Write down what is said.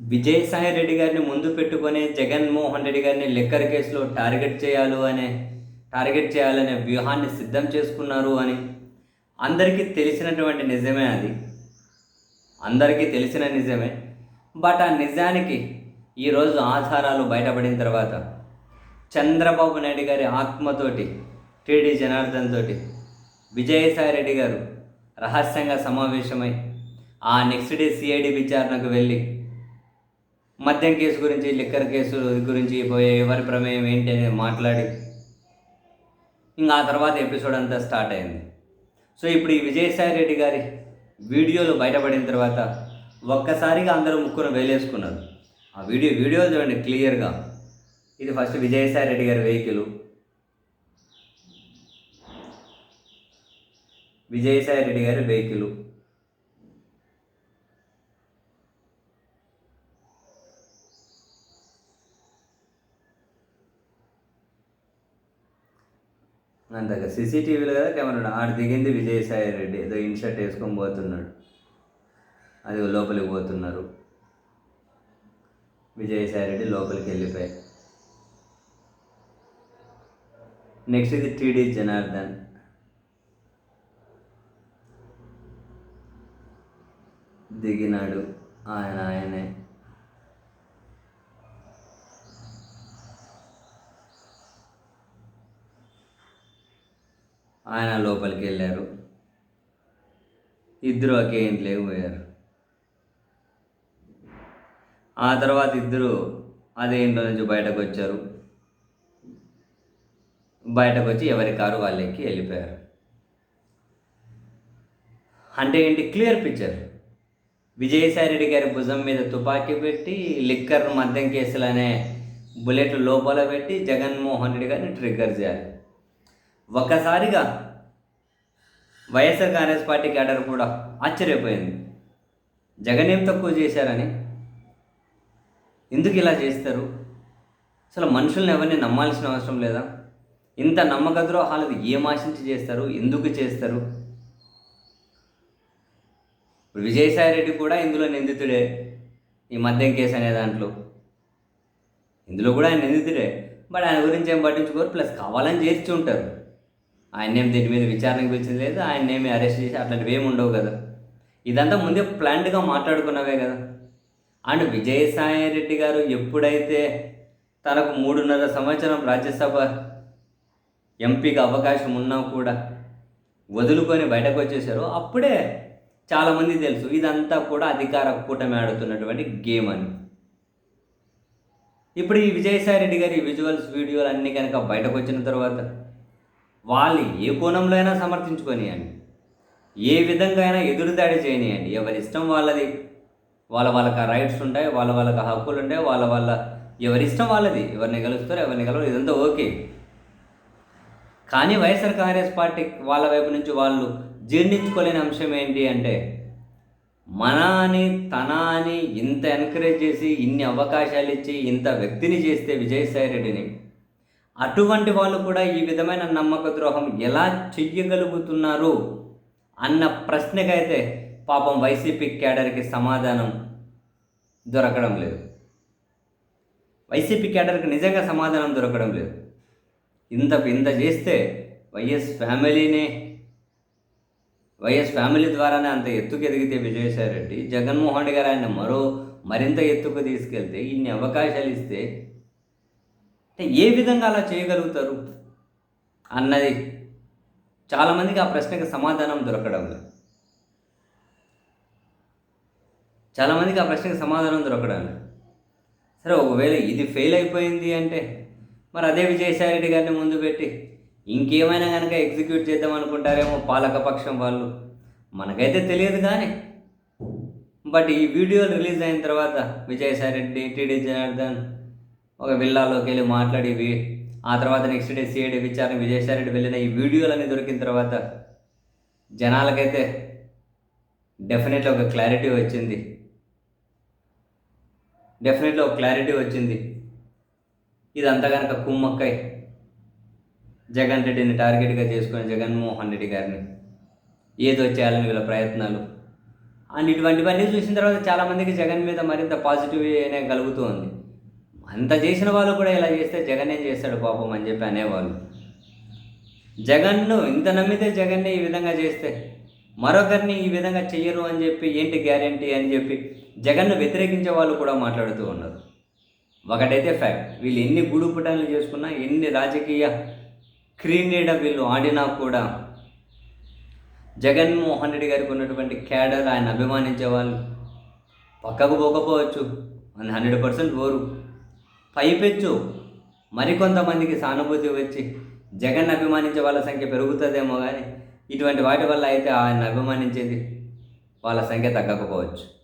విజయసాయి రెడ్డి గారిని ముందు పెట్టుకొని జగన్మోహన్ రెడ్డి గారిని లిక్కర్ కేసులో టార్గెట్ చేయాలి అనే టార్గెట్ చేయాలనే వ్యూహాన్ని సిద్ధం చేసుకున్నారు అని అందరికీ తెలిసినటువంటి నిజమే అది. అందరికీ తెలిసిన నిజమే. బట్ ఆ నిజానికి ఈరోజు ఆధారాలు బయటపడిన తర్వాత చంద్రబాబు నాయుడు గారి ఆత్మతోటి టీడీ జనార్దన్ తోటి విజయసాయి రెడ్డి గారు రహస్యంగా సమావేశమై ఆ నెక్స్ట్ డే సిఐడి విచారణకు వెళ్ళి మద్యం కేసు గురించి లిక్కర్ కేసు గురించి పోయే ఎవరి ప్రమేయం ఏంటి అనేది మాట్లాడి ఇంకా ఆ తర్వాత ఎపిసోడ్ అంతా స్టార్ట్ అయింది. సో ఇప్పుడు ఈ విజయసాయి రెడ్డి గారి వీడియోలు బయటపడిన తర్వాత ఒక్కసారిగా అందరూ ముక్కును వేలేసుకున్నారు. ఆ వీడియో వీడియోలు చూడండి క్లియర్గా. ఇది ఫస్ట్ విజయసాయి రెడ్డి గారి వెహికల్. విజయసాయి రెడ్డి గారి వెహికల్. అంత సీసీటీవీలో కదా కెమెరా ఆడు దిగింది విజయసాయి రెడ్డి. ఏదో ఇన్షర్ట్ వేసుకొని పోతున్నాడు. అది లోపలికి పోతున్నారు. విజయసాయి రెడ్డి లోపలికి వెళ్ళిపోయి నెక్స్ట్ ఇది టీడీ జనార్దన్. దిగినాడు. ఆయన ఆయనే. ఆయన లోపలికి వెళ్ళారు ఇద్దరు ఒకే ఇంట్లోకి పోయారు. ఆ తర్వాత ఇద్దరు అదే ఇంట్లో నుంచి బయటకు వచ్చారు బయటకు వచ్చి ఎవరి కారు వాళ్ళెక్కి వెళ్ళిపోయారు. అంటే ఏంటి? Clear picture. విజయసాయి రెడ్డి గారి భుజం మీద తుపాకీ పెట్టి లిక్కర్ మద్యం కేసులు అనే బుల్లెట్ లోపల పెట్టి జగన్మోహన్ రెడ్డి గారిని ట్రిగ్గర్ చేయాలి. ఒక్కసారిగా వైఎస్ఆర్ కాంగ్రెస్ పార్టీ క్యాడర్ కూడా ఆశ్చర్యపోయింది. జగన్ ఏం తక్కువ చేశారని? ఎందుకు ఇలా చేస్తారు? అసలు మనుషులను ఎవరిని నమ్మాల్సిన అవసరం లేదా? ఇంత నమ్మక ద్రోహాలు ఏం ఆశించి చేస్తారు? ఎందుకు చేస్తారు? విజయసాయి రెడ్డి కూడా ఇందులో నిందితుడే ఈ మద్యం కేసు అనే దాంట్లో. ఇందులో కూడా ఆయన నిందితుడే. బట్ ఆయన గురించి ఏం పట్టించుకోరు? ప్లస్ కావాలని చేర్చి ఉంటారు. ఆయన ఏం దీని మీద విచారణకు పిలిచింది లేదు ఆయన ఏమి అరెస్ట్ చేసి అట్లాంటివి ఏమి ఉండవు కదా. ఇదంతా ముందే ప్లాన్డ్గా మాట్లాడుకున్నవే కదా. అండ్ విజయసాయి రెడ్డి గారు ఎప్పుడైతే తనకు మూడున్నర సంవత్సరం రాజ్యసభ ఎంపీకి అవకాశం ఉన్నా కూడా వదులుకొని బయటకు వచ్చేసారో అప్పుడే చాలామంది తెలుసు ఇదంతా కూడా అధికార కూటమి ఆడుతున్నటువంటి గేమ్ అని. ఇప్పుడు ఈ విజయసాయి రెడ్డి గారి విజువల్స్ వీడియోలు అన్నీ కనుక బయటకు వచ్చిన తర్వాత వాళ్ళు ఏ కోణంలో అయినా సమర్థించుకొనియండి. ఏ విధంగా అయినా ఎదురుదాడి చేయనియండి. ఎవరి ఇష్టం వాళ్ళది. వాళ్ళ వాళ్ళకి రైట్స్ ఉంటాయి వాళ్ళ వాళ్ళకి హక్కులు ఉంటాయి వాళ్ళ వాళ్ళ ఎవరి ఇష్టం వాళ్ళది. ఎవరిని కలుస్తారు ఎవరిని కలవరు ఇదంతా ఓకే. కానీ వైఎస్ఆర్ కాంగ్రెస్ పార్టీ వాళ్ళ వైపు నుంచి వాళ్ళు జీర్ణించుకోలేని అంశం ఏంటి అంటే మన అని తన అని ఇంత ఎంకరేజ్ చేసి ఇన్ని అవకాశాలు ఇచ్చి ఇంత వ్యక్తిని చేస్తే విజయసాయి రెడ్డిని అటువంటి వాళ్ళు కూడా ఈ విధమైన నమ్మక ద్రోహం ఎలా చెయ్యగలుగుతున్నారు అన్న ప్రశ్నకైతే పాపం వైసీపీ క్యాడర్కి సమాధానం దొరకడం లేదు. వైసీపీ క్యాడర్కి నిజంగా సమాధానం దొరకడం లేదు. ఇంత ఇంత చేస్తే వైఎస్ ఫ్యామిలీనే వైఎస్ ఫ్యామిలీ ద్వారానే అంత ఎత్తుకు ఎదిగితే విజయసాయి రెడ్డి జగన్మోహన్ రెడ్డి గారు ఆయన మరో మరింత ఎత్తుకు తీసుకెళ్తే ఇన్ని అవకాశాలు ఇస్తే అంటే ఏ విధంగా అలా చేయగలుగుతారు? అన్నది చాలామందికి ఆ ప్రశ్నకి సమాధానం దొరకడం లేదు. చాలామందికి ఆ ప్రశ్నకి సమాధానం దొరకడం లేదు. సరే ఒకవేళ ఇది ఫెయిల్ అయిపోయింది అంటే మరి అదే విజయసాయిరెడ్డి గారిని ముందు పెట్టి ఇంకేమైనా కనుక ఎగ్జిక్యూట్ చేద్దాం అనుకుంటారేమో పాలకపక్షం వాళ్ళు. మనకైతే తెలియదు కానీ. బట్ ఈ వీడియో రిలీజ్ అయిన తర్వాత విజయసాయిరెడ్డి టీడీ జనార్దన్ ఒక విల్లాలోకి వెళ్ళి మాట్లాడివి ఆ తర్వాత నెక్స్ట్ డే సిఐడి విచారణ విజయసాయిరెడ్డి వెళ్ళిన ఈ వీడియోలన్నీ దొరికిన తర్వాత జనాలకైతే డెఫినెట్లీ ఒక క్లారిటీ వచ్చింది. డెఫినెట్లీ ఒక క్లారిటీ వచ్చింది. ఇదంతా కనుక కుమ్మక్కై జగన్ రెడ్డిని టార్గెట్గా చేసుకుని జగన్మోహన్ రెడ్డి గారిని ఏదో చేయాలని వీళ్ళ ప్రయత్నాలు. అండ్ ఇటువంటివన్నీ చూసిన తర్వాత చాలామందికి జగన్ మీద మరింత పాజిటివ్ అనే కలుగుతూ ఉంది. అంత చేసిన వాళ్ళు కూడా ఇలా చేస్తే జగన్ ఏం చేస్తాడు పాపం అని చెప్పి అనేవాళ్ళు. జగన్ను ఇంత నమ్మితే జగన్ని ఈ విధంగా చేస్తే మరొకరిని ఈ విధంగా చెయ్యరు అని చెప్పి ఏంటి గ్యారంటీ అని చెప్పి జగన్ను వ్యతిరేకించే వాళ్ళు కూడా మాట్లాడుతూ ఉన్నారు. ఒకటైతే ఫ్యాక్ట్ వీళ్ళు ఎన్ని గుడుపుటాలు చేసుకున్నా ఎన్ని రాజకీయ క్రీనీడ వీళ్ళు ఆడినా కూడా జగన్మోహన్ రెడ్డి గారికి ఉన్నటువంటి క్యాడర్ ఆయన అభిమానించే వాళ్ళు. పక్కకు పోకపోవచ్చు. అని హండ్రెడ్ పర్సెంట్ పోరు పైపెచ్చు. మరికొంతమందికి సానుభూతి వచ్చి జగన్ అభిమానించే వాళ్ళ సంఖ్య పెరుగుతుందేమో కానీ ఇటువంటి వాటి వల్ల అయితే ఆయన అభిమానించేది వాళ్ళ సంఖ్య తగ్గకపోవచ్చు.